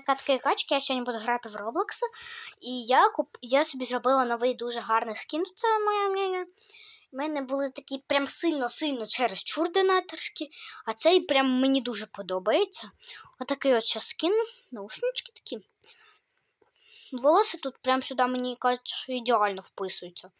Катки качки, я сьогодні буду грати в Roblox. І я куп... я собі зробила новий дуже гарний скін. Це моє мнення. У мене були такі прям сильно-сильно через чурдинаторські, а цей прям мені дуже подобається. Отакий от ще скін, наушнички такі. Волоси тут прям сюди мені кажуть, що ідеально вписуються.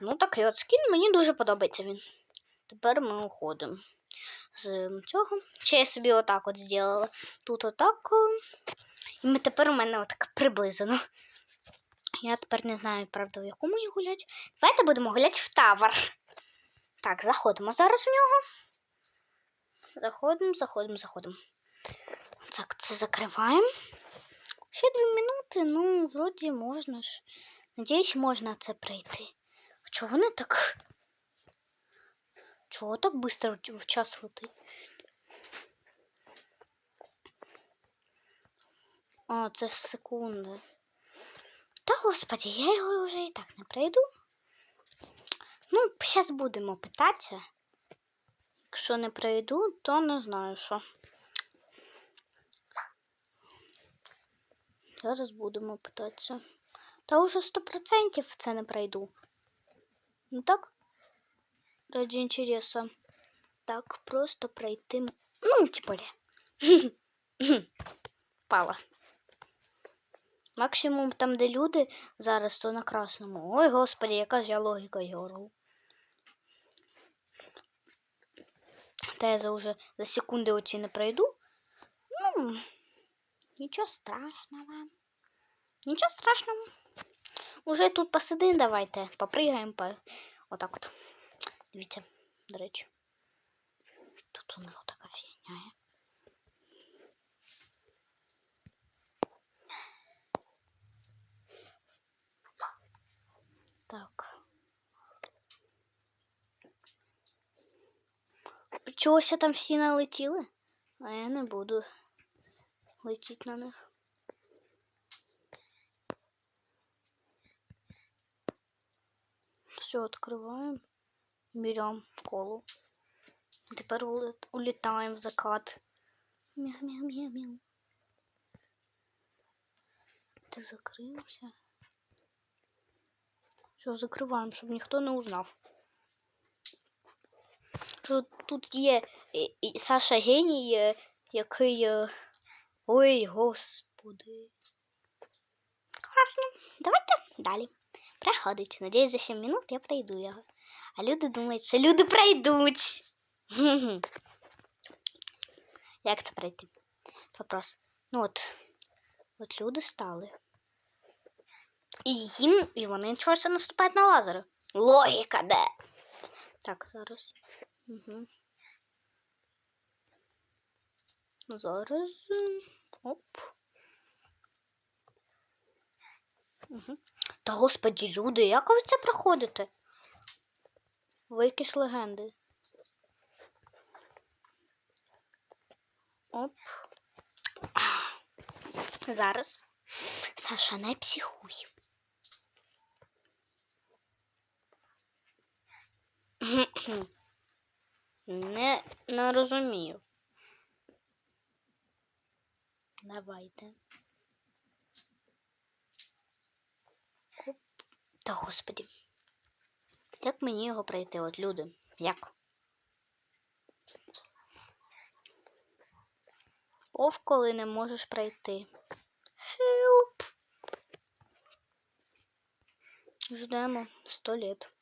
Ну, такий от скін, мені дуже подобається він. Тепер ми уходимо з цього. Ще я собі отак от зробила. Тут отак. І тепер у мене отак приблизно. Я тепер не знаю, правда, в якому я гулять. Давайте будемо гуляти в тавер. Так, заходимо зараз в нього. Заходимо, заходимо, заходимо. Так, це закриваємо. Ще дві минути, ну, вроді можна ж. Надіюсь, можна це пройти. А чого вони так. Чого так швидко в час летить? О, це ж секунди. Та господі, я його вже і так не пройду. Ну, зараз будемо питатися. Якщо не пройду, то не знаю що. Зараз будемо питатися. Та уже сто процентів це не пройду. Ну так? Ради интереса. Так, просто пройти. Ну, типа ли. Пала. Максимум там, де люди зараз, то на красному. Ой, господи, яка ж я логіка йору. Та я за уже за секунди оці не пройду. Ну, нічого страшного. Нічого страшного. Уже тут посидим, давайте. Попригаємо по... отак от. Дивіться, до речі. Тут у них така фігня. є. Так. Чогося там всі налетіли, а я не буду летіти на них. Все, открываем. Берем колу. Тепер улет- улітаємо в закат. Мяу-мяу-мяу-мяу. Ти закрився. Все, закриваємо, щоб ніхто не узнав. Тут є Саша геній, е, який. е, Ой, господи. Класно. Давайте далі. Проходить. Надіюсь, за 7 минут я пройду його. А люди думають, що люди пройдуть. Як це пройти? Вопрос. Ну от, от люди стали. І їм, і вони чогось наступають на лазери. Логіка де? Так, зараз. Угу. Зараз. Оп. Угу. Та господі, люди, як ви це проходите? Ви якісь легенди. Оп. Зараз. Саша, не психуй. Не, не розумію. Давайте. Та господі. Як мені його пройти, от люди? Як? Ов, коли не можеш пройти. Help. Ждемо сто лет.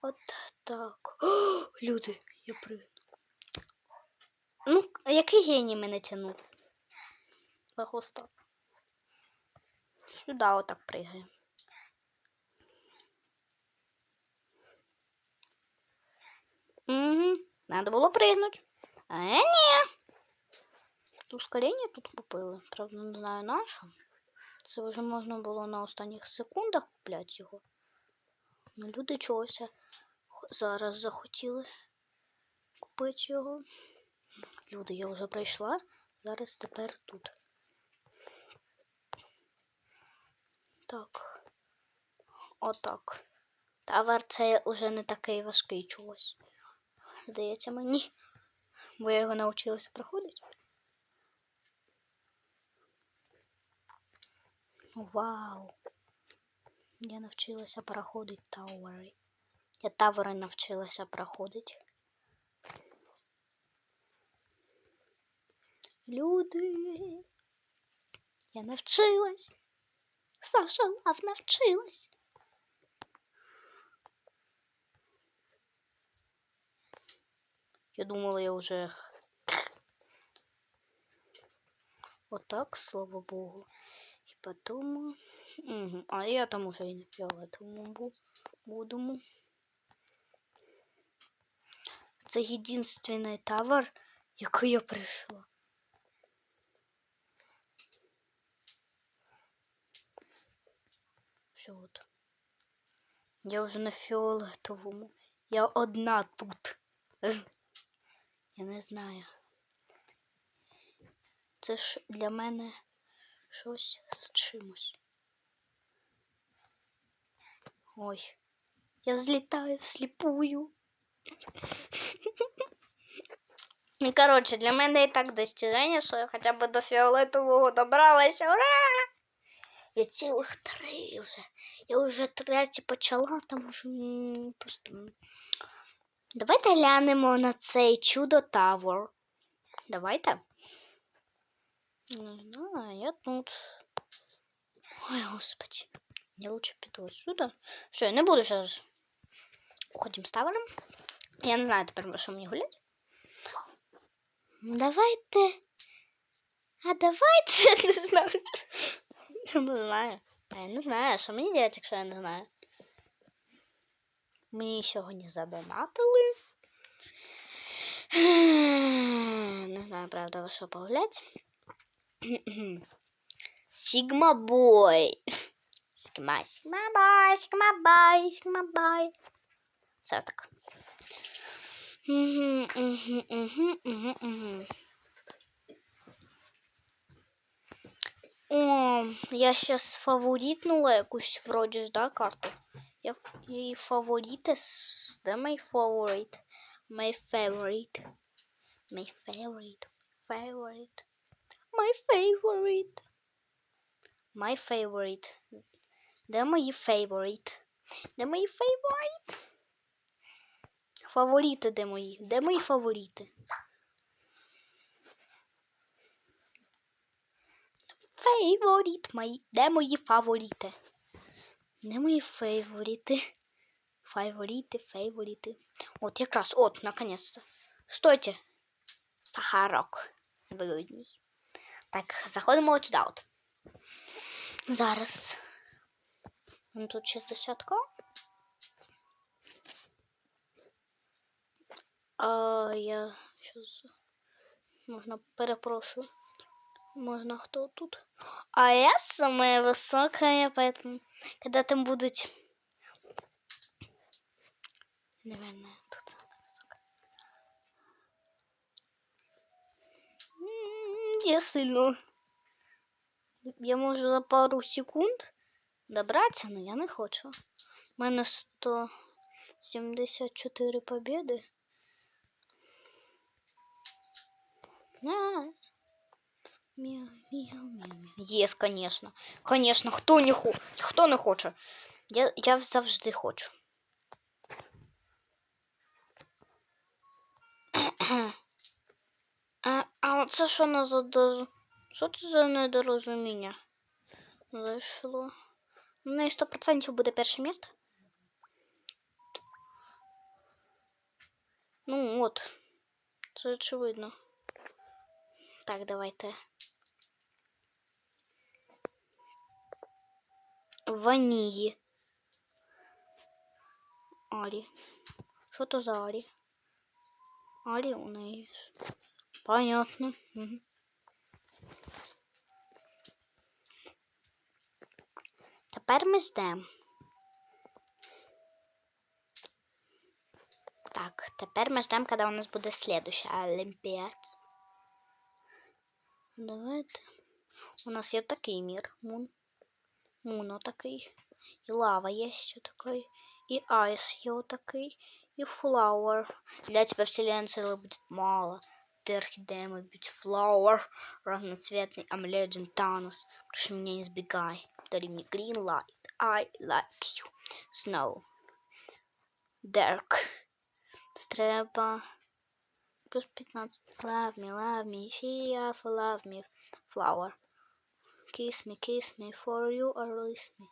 От так. О, люди, я пригну. Ну, який геній мене тянув? За хвоста. Сюди отак пригаю. Угу. Надо було пригнути. А ні. Ускорення тут купили. Правда, не знаю на що. Це вже можна було на останніх секундах купляти його. Ну, люди чогось зараз захотіли купити його. Люди, я вже прийшла. Зараз тепер тут. Так. Отак. Тавер це вже не такий важкий чогось. Здається мені. Бо я його навчилася проходити. Вау. Я навчилася проходити тауери. Я тавери навчилася проходити. Люди. Я навчилась. Саша Лав навчилась. Я думала, я уже вот так, слава богу. И потом... Угу. А я там уже и на фіолетовому бу- будемо. Це єдинственний тавер, який я прийшла. Все от. Я вже на фіолетовому. Я одна тут. Я не знаю. Це ж для мене щось з чимось. Ой, я взлетаю вслепую. Ну, коротше, для мене і так достиження, що я хоча б до фіолетового добралася. Ура! Я цілих три вже. Я вже третє почала, там уже просто. Давайте глянемо на цей чудо Тавер. Давайте. Не знаю, я тут. Ой, господи. Я лучше піду отсюда. Все, я не буду зараз. Уходим з тавером. Я не знаю тепер, що мені гулять. Давайте. А давайте не знаю. Не знаю. А я не знаю, що мені делать, якщо я не знаю. Мені сьогодні задонатили. Не знаю, правда, во що погулять. Сігма бой. Сігма, сігма бай, сігма бай, сігма бай. Все так. Мгм, мгм, мгм, мгм, мгм. О, я сейчас фаворитнула якусь вроді ж, да, карту. Я її фаворити. с- Де мій фаворит? My favorite. My favorite. Favorite. My favorite. My favorite. Де мої favorite? Де мої favorite? Фаворити де мої? Де мої фаворити? Фаворит мої. Де мої фаворити? Де мої фаворити? Фаворити, фаворити. От якраз, от, наконец-то. Стойте. Сахарок. Вигодній. Так, заходимо от сюди от. Зараз. Тут 60 ка А я щас можна перепрошую. Можно кто тут? А я самая высокая, поэтому когда там будут... Наверное, тут самая высокая. Я сильно. Я можу за пару секунд добратися, но я не хочу. У мене 174 победи. А, Мяу, мяу, мяу, мяу. Єс, конечно. Конечно, хто не хо... хто не хоче. Я, я завжди хочу. а, а це що на задоз... Що це за недорозуміння? Зайшло. У неї 100% буде перше місце. Ну от. Це очевидно. Так, давайте. Ванії. Арі. Що то за Арі? Арі у неї. Понятно. Угу. Тепер ми ждемо. Так, тепер ми ждемо, коли у нас буде следующая Олімпіад. Давайте. У нас є такий мір. Мун. Муно такий. І лава є ще такий. І айс є такий. І флауер. Для тебя вселенной целый будет мало. Ты орхидея, мой flower, разноцветный I'm Legend Thanos. Прошу меня не избегай. Подари мне green light. I like you. Snow. Dark. Треба. Плюс 15. Love me, love me. Fia, love me. Flower. Kiss me, kiss me, for you or release me.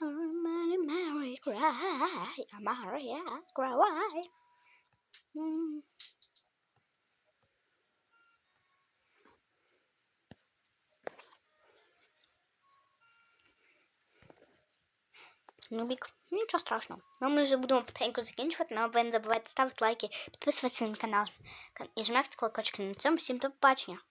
Mary, Mary, cry. Maria, cry. М. Ну, бік, Нічого страшного. Ну, ми вже будемо потихеньку закінчувати, але ви не забувайте ставити лайки, підписуватися на канал і жмать колокольчик. На цьому всім до побачення.